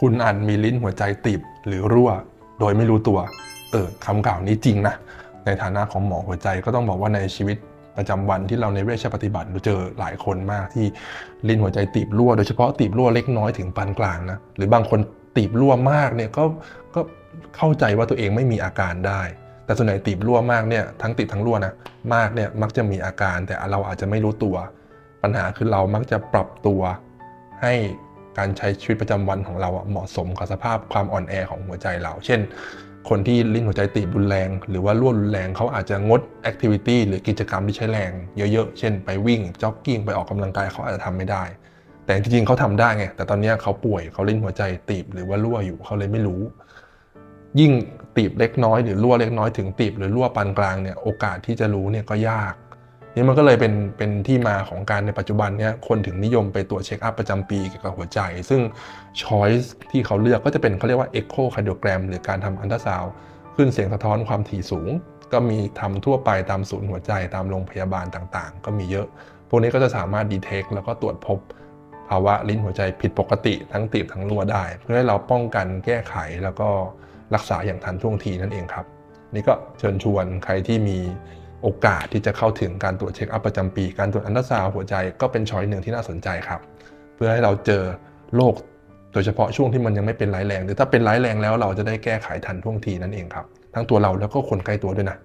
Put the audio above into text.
คุณอาจมีลิ้นหัวใจตีบหรือรั่ว โดยไม่รู้ตัว เออคำกล่าวนี้จริงนะ ในฐานะของหมอหัวใจก็ต้องบอกว่าในชีวิตประจำวันที่เราในเวชปฏิบัติเราเจอหลายคนมากที่ลิ้นหัวใจตีบรั่วโดยเฉพาะตีบรั่วเล็กน้อยถึงปานกลางนะหรือบางคนตีบรั่วมากเนี่ยก็ก็เข้าใจว่าตัวเองไม่มีอาการได้ แต่ส่วนใหญ่ตีบรั่วมากเนี่ยทั้งติดทั้งรั่วนะมากเนี่ยมักจะมีอาการแต่เราอาจจะไม่รู้ตัว ปัญหาคือเรามักจะปรับตัวให้ การใช้ชีวิตประจำวันของเราเหมาะสมกับสภาพความอ่อนแอของหัวใจเรา เช่น คนที่ลิ้นหัวใจตีบรุนแรง หรือว่ารั่วรุนแรงเขาอาจจะงดแอคทิวิตี้หรือกิจกรรมที่ใช้แรงเยอะๆ เช่น ไปวิ่งจ็อกกิ้งไปออกกำลังกายเขาอาจจะทำไม่ได้ แต่จริงๆเขาทำได้ไง แต่ตอนนี้เขาป่วยเขาลิ้นหัวใจตีบหรือว่ารั่วอยู่เขาเลยไม่รู้ ยิ่งตีบเล็กน้อยหรือรั่วเล็กน้อยถึงตีบหรือรั่วปานกลางเนี่ยโอกาสที่จะรู้เนี่ยก็ยาก นี่มันก็เลยเป็นเป็นที่มาของการในปัจจุบันเนี่ยคนถึงนิยมไปตรวจเช็คอัพประจำปีเกี่ยวกับหัวใจ ซึ่งช้อยส์ที่เขาเลือกก็จะเป็นเขาเรียกว่า Echo Cardiogram หรือการทำอันตราซาวขึ้นเสียงสะท้อนความถี่สูง ก็มีทำทั่วไปตามศูนย์หัวใจตามโรงพยาบาลต่างๆ ก็มีเยอะ พวกนี้ก็จะสามารถดีเทคแล้วก็ตรวจพบภาวะลิ้นหัวใจผิดปกติทั้งตีบทั้งรั่วได้ เพื่อให้เราป้องกันแก้ไขแล้วก็รักษาอย่างทันท่วงทีนั่นเองครับ นี่ก็เชิญชวนใครที่มี โอกาสที่จะเข้าถึงการตรวจเช็คอัพประจำปี การตรวจอันตราซาวหัวใจก็เป็นช้อยหนึ่งที่น่าสนใจครับ เพื่อให้เราเจอโรคโดยเฉพาะช่วงที่มันยังไม่เป็นร้ายแรง หรือถ้าเป็นร้ายแรงแล้วเราจะได้แก้ไขทันท่วงทีนั่นเองครับ ทั้งตัวเราแล้วก็คนใกล้ตัวด้วยนะ